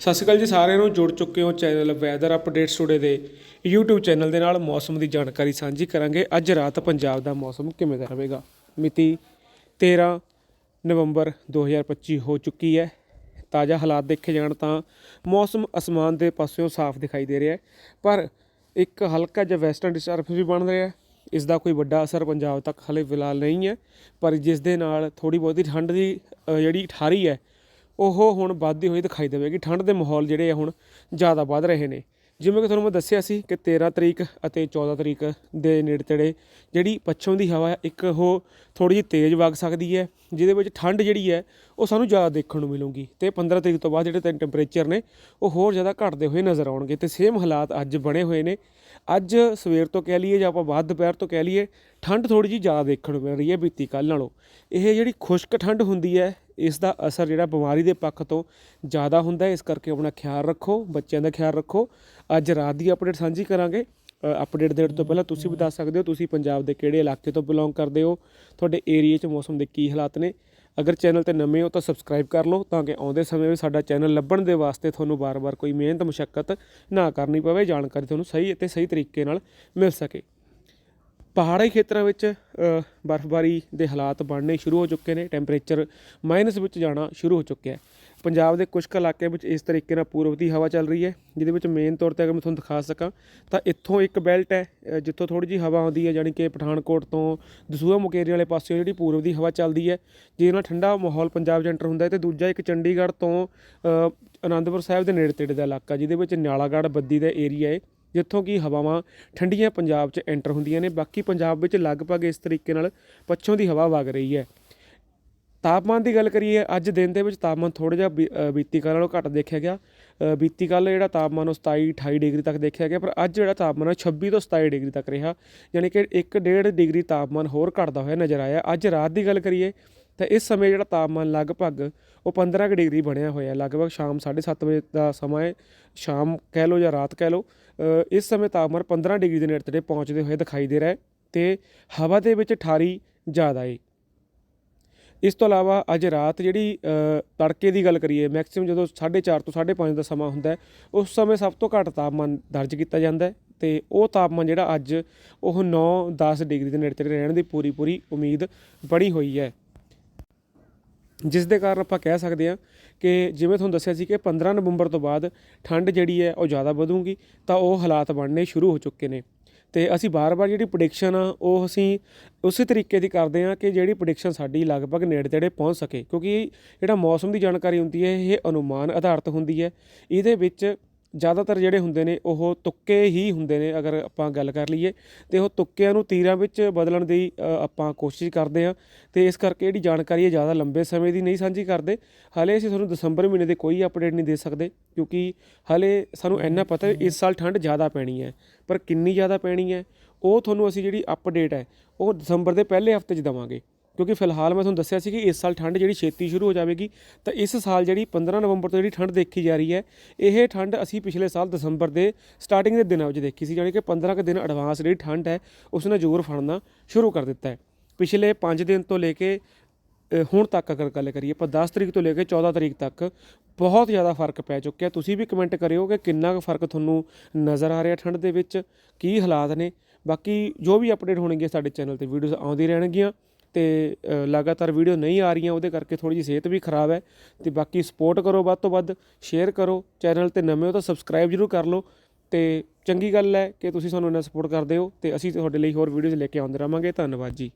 ਸਤਿ ਸ਼੍ਰੀ ਅਕਾਲ ਜੀ ਸਾਰਿਆਂ ਨੂੰ, ਜੁੜ ਚੁੱਕੇ ਹੋ ਚੈਨਲ ਵੈਦਰ ਅਪਡੇਟਸ ਟੂਡੇ ਦੇ YouTube ਚੈਨਲ ਦੇ ਨਾਲ ਮੌਸਮ ਦੀ ਜਾਣਕਾਰੀ ਸਾਂਝੀ ਕਰਾਂਗੇ। ਅੱਜ ਰਾਤ ਪੰਜਾਬ ਦਾ ਮੌਸਮ ਕਿਵੇਂ ਦਾ ਰਹੇਗਾ? ਮਿਤੀ 13 ਨਵੰਬਰ 2025 ਹੋ ਚੁੱਕੀ ਹੈ। ਤਾਜ਼ਾ ਹਾਲਾਤ ਦੇਖੇ ਜਾਣ ਤਾਂ ਮੌਸਮ ਅਸਮਾਨ ਦੇ ਪਾਸਿਓਂ ਸਾਫ਼ ਦਿਖਾਈ ਦੇ ਰਿਹਾ ਹੈ, ਪਰ ਇੱਕ ਹਲਕਾ ਜਿਹਾ ਵੈਸਟਰਨ ਡਿਸਟਰਬੈਂਸ ਵੀ ਬਣ ਰਿਹਾ ਹੈ। ਇਸ ਦਾ ਕੋਈ ਵੱਡਾ ਅਸਰ ਪੰਜਾਬ ਤੱਕ ਹਲੇ ਫਿਲਹਾਲ ਨਹੀਂ ਹੈ, ਪਰ ਜਿਸ ਦੇ ਨਾਲ ਥੋੜੀ ਬਹੁਤੀ ਠੰਡ ਦੀ ਜਿਹੜੀ ਠਾਰੀ ਹੈ ਉਹ ਹੁਣ ਵੱਧਦੀ ਹੋਈ ਦਿਖਾਈ ਦੇਵੇਗੀ। ਠੰਡ ਦੇ ਮਾਹੌਲ ਜਿਹੜੇ ਆ ਹੁਣ ਜ਼ਿਆਦਾ ਵੱਧ ਰਹੇ ਨੇ। ਜਿਵੇਂ ਕਿ ਤੁਹਾਨੂੰ ਮੈਂ ਦੱਸਿਆ ਸੀ ਕਿ 13 ਤਰੀਕ ਅਤੇ 14 ਤਰੀਕ ਦੇ ਨੇੜੇ ਤੇੜੇ ਜਿਹੜੀ ਪੱਛਮ ਦੀ ਹਵਾ ਹੈ ਇੱਕ ਉਹ ਥੋੜੀ ਜਿਹੀ ਤੇਜ਼ ਵਗ ਸਕਦੀ ਹੈ, ਜਿਹਦੇ ਵਿੱਚ ਠੰਡ ਜਿਹੜੀ ਹੈ ਉਹ ਸਾਨੂੰ ਜ਼ਿਆਦਾ ਦੇਖਣ ਨੂੰ ਮਿਲੂਗੀ ਤੇ 15 ਤਰੀਕ ਤੋਂ ਬਾਅਦ ਜਿਹੜੇ ਤੇ ਟੈਂਪਰੇਚਰ ਨੇ ਉਹ ਹੋਰ ਜ਼ਿਆਦਾ ਘਟਦੇ ਹੋਏ ਨਜ਼ਰ ਆਉਣਗੇ ਤੇ ਸੇਮ ਹਾਲਾਤ ਅੱਜ ਬਣੇ ਹੋਏ ਨੇ। ਅੱਜ ਸਵੇਰ ਤੋਂ ਕਹਿ ਲਈਏ ਜਾਂ ਆਪਾਂ ਬਾਅਦ ਦੁਪਹਿਰ ਤੋਂ ਕਹਿ ਲਈਏ, ਠੰਡ ਥੋੜੀ ਜਿਹੀ ਜ਼ਿਆਦਾ ਦੇਖਣ ਨੂੰ ਮਿਲ ਰਹੀ ਹੈ ਬੀਤੀ ਕੱਲ੍ਹ ਨਾਲੋਂ। ਇਹ ਜਿਹੜੀ ਖੁਸ਼ਕ ਠੰਡ ਹੁੰਦੀ ਹੈ ਇਸ ਦਾ ਅਸਰ ਜਿਹੜਾ ਬਿਮਾਰੀ ਦੇ ਪੱਖ ਤੋਂ ਜ਼ਿਆਦਾ ਹੁੰਦਾ ਇਸ ਕਰਕੇ ਆਪਣਾ ਖਿਆਲ ਰੱਖੋ, ਬੱਚਿਆਂ ਦਾ ਖਿਆਲ ਰੱਖੋ। ਅੱਜ ਰਾਤ ਦੀ ਅਪਡੇਟ ਸਾਂਝੀ ਕਰਾਂਗੇ। ਅਪਡੇਟ ਦੇਣ ਤੋਂ ਪਹਿਲਾਂ ਤੁਸੀਂ ਵੀ ਦੱਸ ਸਕਦੇ ਹੋ, ਤੁਸੀਂ ਪੰਜਾਬ ਦੇ ਕਿਹੜੇ ਇਲਾਕੇ ਤੋਂ ਬਿਲੋਂਗ ਕਰਦੇ ਹੋ, ਤੁਹਾਡੇ ਏਰੀਆ 'ਚ ਮੌਸਮ ਦੇ ਕੀ ਹਾਲਾਤ ਨੇ। ਅਗਰ ਚੈਨਲ ਤੇ ਨਵੇਂ ਹੋ ਤਾਂ ਸਬਸਕ੍ਰਾਈਬ ਕਰ ਲਓ, ਤਾਂ ਕਿ ਆਉਂਦੇ ਸਮੇਂ ਵਿੱਚ ਸਾਡਾ ਚੈਨਲ ਲੱਭਣ ਦੇ ਵਾਸਤੇ ਤੁਹਾਨੂੰ ਬਾਰ-ਬਾਰ ਕੋਈ ਮਿਹਨਤ ਮੁਸ਼ਕਲ ਨਾ ਕਰਨੀ ਪਵੇ, ਜਾਣਕਾਰੀ ਤੁਹਾਨੂੰ ਸਹੀ ਅਤੇ ਸਹੀ ਤਰੀਕੇ ਨਾਲ ਮਿਲ ਸਕੇ। ਪਹਾੜੀ ਖੇਤਰਾਂ ਵਿੱਚ ਬਰਫ਼ਬਾਰੀ ਦੇ ਹਾਲਾਤ ਬਣਨੇ ਸ਼ੁਰੂ ਹੋ ਚੁੱਕੇ ਨੇ, ਟੈਂਪਰੇਚਰ ਮਾਈਨਸ ਵਿੱਚ ਜਾਣਾ ਸ਼ੁਰੂ ਹੋ ਚੁੱਕਿਆ ਹੈ। ਪੰਜਾਬ ਦੇ ਕੁਝ ਕੁ ਇਲਾਕਿਆਂ ਵਿੱਚ ਇਸ ਤਰੀਕੇ ਨਾਲ ਪੂਰਬ ਦੀ ਹਵਾ ਚੱਲ ਰਹੀ ਹੈ, ਜਿਹਦੇ ਵਿੱਚ ਮੇਨ ਤੌਰ ਤੇ ਅਗਰ ਮੈਂ ਤੁਹਾਨੂੰ ਦਿਖਾ ਸਕਾਂ, ਤਾਂ ਇੱਥੋਂ ਇੱਕ ਬੈਲਟ ਹੈ ਜਿੱਥੋਂ ਥੋੜੀ ਜਿਹੀ ਹਵਾ ਆਉਂਦੀ ਹੈ ਯਾਨੀ ਕਿ ਪਠਾਨਕੋਟ ਤੋਂ ਦਸੂਹਾ ਮੁਕੇਰੀ ਵਾਲੇ ਪਾਸਿਓਂ ਜਿਹੜੀ ਪੂਰਬ ਦੀ ਹਵਾ ਚੱਲਦੀ ਹੈ, ਜਿਹਦੇ ਨਾਲ ਠੰਡਾ ਮਾਹੌਲ ਪੰਜਾਬ 'ਚ ਐਂਟਰ ਹੁੰਦਾ ਹੈ, ਤੇ ਦੂਜਾ ਇੱਕ ਚੰਡੀਗੜ੍ਹ ਤੋਂ ਅਨੰਦਪੁਰ ਸਾਹਿਬ ਦੇ ਨੇੜੇ ਤੇੜੇ ਦਾ ਇਲਾਕਾ, ਜਿਹਦੇ ਵਿੱਚ ਨਿਆਲਾਗੜ੍ਹ ਬੱਦੀ ਦਾ ਏਰੀਆ ਹੈ। ਜਿੱਥੋਂ ਕਿ ਹਵਾਵਾਂ ਠੰਡੀਆਂ ਪੰਜਾਬ 'ਚ ਐਂਟਰ ਹੁੰਦੀਆਂ ਨੇ। ਬਾਕੀ ਪੰਜਾਬ ਵਿੱਚ ਲਗਭਗ ਇਸ ਤਰੀਕੇ ਨਾਲ ਪੱਛੋਂ ਦੀ ਹਵਾ ਵਗ ਰਹੀ ਹੈ। ਤਾਪਮਾਨ ਦੀ ਗੱਲ ਕਰੀਏ, ਅੱਜ ਦਿਨ ਦੇ ਵਿੱਚ ਤਾਪਮਾਨ ਥੋੜਾ ਜਿਹਾ ਬੀ- ਬੀਤੀ ਕੱਲ੍ਹ ਨਾਲੋਂ ਘੱਟ ਦੇਖਿਆ ਗਿਆ। ਬੀਤੀ ਕੱਲ੍ਹ ਜਿਹੜਾ ਤਾਪਮਾਨ ਉਹ 27 28 ਡਿਗਰੀ ਤੱਕ ਦੇਖਿਆ ਗਿਆ, ਪਰ ਅੱਜ ਜਿਹੜਾ ਤਾਪਮਾਨ ਹੈ 26 ਤੋਂ 27 ਡਿਗਰੀ ਤੱਕ ਰਿਹਾ। ਯਾਨੀ ਕਿ 1.5 ਡਿਗਰੀ ਤਾਪਮਾਨ ਹੋਰ ਘਟਦਾ ਹੋਇਆ ਨਜ਼ਰ ਆਇਆ। ਅੱਜ ਰਾਤ ਦੀ ਗੱਲ ਕਰੀਏ ਤਾਂ ਇਸ ਸਮੇਂ ਜਿਹੜਾ ਤਾਪਮਾਨ ਲਗਭਗ ਉਹ 15 ਕੁ ਡਿਗਰੀ ਬਣਿਆ ਹੋਇਆ ਲਗਭਗ ਸ਼ਾਮ 7:30 ਵਜੇ ਦਾ ਸਮਾਂ ਹੈ, ਸ਼ਾਮ ਕਹਿ ਲਓ ਜਾਂ ਰਾਤ ਕਹਿ ਲਓ। ਇਸ ਸਮੇਂ ਤਾਪਮਾਨ 15 ਡਿਗਰੀ ਦੇ ਨੇੜੇ ਤੇੜੇ ਪਹੁੰਚਦੇ ਹੋਏ ਦਿਖਾਈ ਦੇ ਰਿਹਾ ਹੈ ਤੇ ਹਵਾ ਦੇ ਵਿੱਚ ਠਾਰੀ ਜ਼ਿਆਦਾ ਹੈ। ਇਸ ਤੋਂ ਇਲਾਵਾ ਅੱਜ ਰਾਤ ਜਿਹੜੀ ਤੜਕੇ ਦੀ ਗੱਲ ਕਰੀਏ, ਮੈਕਸਿਮਮ ਜਦੋਂ 4:30 ਤੋਂ 5:30 ਦਾ ਸਮਾਂ ਹੁੰਦਾ ਉਸ ਸਮੇਂ ਸਭ ਤੋਂ ਘੱਟ ਤਾਪਮਾਨ ਦਰਜ ਕੀਤਾ ਜਾਂਦਾ ਹੈ ਤੇ ਉਹ ਤਾਪਮਾਨ ਜਿਹੜਾ ਅੱਜ ਉਹ 9-10 ਡਿਗਰੀ ਦੇ ਨੇੜੇ ਰਹਿਣ ਦੀ ਪੂਰੀ ਪੂਰੀ ਉਮੀਦ ਬਣੀ ਹੋਈ ਹੈ। ਜਿਸ ਦੇ ਕਾਰਨ ਆਪਾਂ ਕਹਿ ਸਕਦੇ ਹਾਂ ਕਿ ਜਿਵੇਂ ਤੁਹਾਨੂੰ ਦੱਸਿਆ ਸੀ ਕਿ 15 ਨਵੰਬਰ ਤੋਂ ਬਾਅਦ ਠੰਡ ਜਿਹੜੀ ਹੈ ਉਹ ਜ਼ਿਆਦਾ ਵਧੂਗੀ, ਤਾਂ ਉਹ ਹਾਲਾਤ ਬਣਨੇ ਸ਼ੁਰੂ ਹੋ ਚੁੱਕੇ ਨੇ। ਤੇ ਅਸੀਂ ਬਾਰ-ਬਾਰ ਜਿਹੜੀ ਪ੍ਰੈਡਿਕਸ਼ਨ ਆ, ਉਹ ਅਸੀਂ ਉਸੇ ਤਰੀਕੇ ਦੀ ਕਰਦੇ ਹਾਂ ਕਿ ਜਿਹੜੀ ਪ੍ਰੈਡਿਕਸ਼ਨ ਸਾਡੀ ਲਗਭਗ ਨੇੜੇ ਤੇੜੇ ਪਹੁੰਚ ਸਕੇ। ਕਿਉਂਕਿ ਜਿਹੜਾ ਮੌਸਮ ਦੀ ਜਾਣਕਾਰੀ ਹੁੰਦੀ ਹੈ, ਇਹ ਅਨੁਮਾਨ ਆਧਾਰਿਤ ਹੁੰਦੀ ਹੈ। ਇਹਦੇ ਵਿੱਚ ਜ਼ਿਆਦਾਤਰ ਜਿਹੜੇ ਹੁੰਦੇ ਨੇ, ਉਹ ਤੁੱਕੇ ਹੀ ਹੁੰਦੇ ਨੇ, ਅਗਰ ਆਪਾਂ ਗੱਲ ਕਰ ਲਈਏ, ਤੇ ਉਹ ਤੁੱਕਿਆਂ ਨੂੰ ਤੀਰਾਂ ਵਿੱਚ ਬਦਲਣ ਦੀ ਆਪਾਂ ਕੋਸ਼ਿਸ਼ ਕਰਦੇ ਹਾਂ, ਤੇ ਇਸ ਕਰਕੇ ਜਿਹੜੀ ਜਾਣਕਾਰੀ ਹੈ ਜ਼ਿਆਦਾ ਲੰਬੇ ਸਮੇਂ ਦੀ ਨਹੀਂ ਸਾਂਝੀ ਕਰਦੇ। ਹਾਲੇ ਅਸੀਂ ਤੁਹਾਨੂੰ ਦਸੰਬਰ ਮਹੀਨੇ ਦੇ ਕੋਈ ਅਪਡੇਟ ਨਹੀਂ ਦੇ ਸਕਦੇ, ਕਿਉਂਕਿ ਹਾਲੇ ਸਾਨੂੰ ਇੰਨਾ ਪਤਾ ਹੈ ਇਸ ਸਾਲ ਠੰਡ ਜ਼ਿਆਦਾ ਪੈਣੀ ਹੈ, ਪਰ ਕਿੰਨੀ ਜ਼ਿਆਦਾ ਪੈਣੀ ਹੈ, ਉਹ ਤੁਹਾਨੂੰ ਅਸੀਂ ਜਿਹੜੀ ਅਪਡੇਟ ਹੈ, ਉਹ ਦਸੰਬਰ ਦੇ ਪਹਿਲੇ ਹਫ਼ਤੇ 'ਚ ਦੇਵਾਂਗੇ। ਕਿਉਂਕਿ ਫਿਲਹਾਲ ਮੈਂ ਤੁਹਾਨੂੰ ਦੱਸਿਆ ਸੀ ਕਿ ਇਸ ਸਾਲ ਠੰਡ ਜਿਹੜੀ ਛੇਤੀ ਸ਼ੁਰੂ ਹੋ ਜਾਵੇਗੀ, ਤਾਂ ਇਸ ਸਾਲ ਜਿਹੜੀ 15 ਨਵੰਬਰ ਤੋਂ ਜਿਹੜੀ ਠੰਡ ਦੇਖੀ ਜਾ ਰਹੀ ਹੈ, ਇਹ ਠੰਡ ਅਸੀਂ ਪਿਛਲੇ ਸਾਲ ਦਸੰਬਰ ਦੇ ਸਟਾਰਟਿੰਗ ਦੇ ਦਿਨਾਂ ਵਿੱਚ ਦੇਖੀ ਸੀ ਯਾਨੀ ਕਿ 15 ਕੁ ਦਿਨ ਐਡਵਾਂਸ ਜਿਹੜੀ ਠੰਡ ਹੈ ਉਸ ਨੇ ਜ਼ੋਰ ਫੜਨਾ ਸ਼ੁਰੂ ਕਰ ਦਿੱਤਾ ਹੈ। ਪਿਛਲੇ 5 ਦਿਨ ਤੋਂ ਲੈ ਕੇ ਹੁਣ ਤੱਕ ਅਗਰ ਗੱਲ ਕਰੀਏ ਪਰ 10 ਤਰੀਕ ਤੋਂ ਲੈ ਕੇ 14 ਤਰੀਕ ਤੱਕ ਬਹੁਤ ਜ਼ਿਆਦਾ ਫ਼ਰਕ ਪੈ ਚੁੱਕਿਆ ਤੁਸੀਂ ਵੀ ਕਮੈਂਟ ਕਰਿਓ ਕਿ ਕਿੰਨਾ ਕੁ ਫ਼ਰਕ ਤੁਹਾਨੂੰ ਨਜ਼ਰ ਆ ਰਿਹਾ ਠੰਡ ਦੇ ਵਿੱਚ, ਕੀ ਹਾਲਾਤ ਨੇ? ਬਾਕੀ ਜੋ ਵੀ ਅਪਡੇਟ ਹੋਣਗੇ ਸਾਡੇ ਚੈਨਲ ਤੇ ਵੀਡੀਓਜ਼ ਆਉਂਦੀ ਰਹਿਣਗੀਆਂ। ਤੇ ਲਗਾਤਾਰ ਵੀਡੀਓ ਨਹੀਂ ਆ ਰਹੀਆਂ, ਉਹਦੇ ਕਰਕੇ ਥੋੜੀ ਜਿਹੀ ਸਿਹਤ ਵੀ ਖਰਾਬ ਹੈ। ਤੇ ਬਾਕੀ ਸਪੋਰਟ ਕਰੋ ਵੱਧ ਤੋਂ ਵੱਧ ਸ਼ੇਅਰ ਕਰੋ ਚੈਨਲ ਤੇ ਨਵੇਂ ਹੋ ਤਾਂ ਸਬਸਕ੍ਰਾਈਬ ਜ਼ਰੂਰ ਕਰ ਲਓ। ਤੇ ਚੰਗੀ ਗੱਲ ਹੈ ਕਿ ਤੁਸੀਂ ਸਾਨੂੰ ਇੰਨਾ ਸਪੋਰਟ ਕਰਦੇ ਹੋ ਤੇ ਅਸੀਂ ਤੁਹਾਡੇ ਲਈ ਹੋਰ ਵੀਡੀਓਜ਼ ਲੈ ਕੇ ਆਉਂਦੇ ਰਹਾਂਗੇ। ਧੰਨਵਾਦ ਜੀ।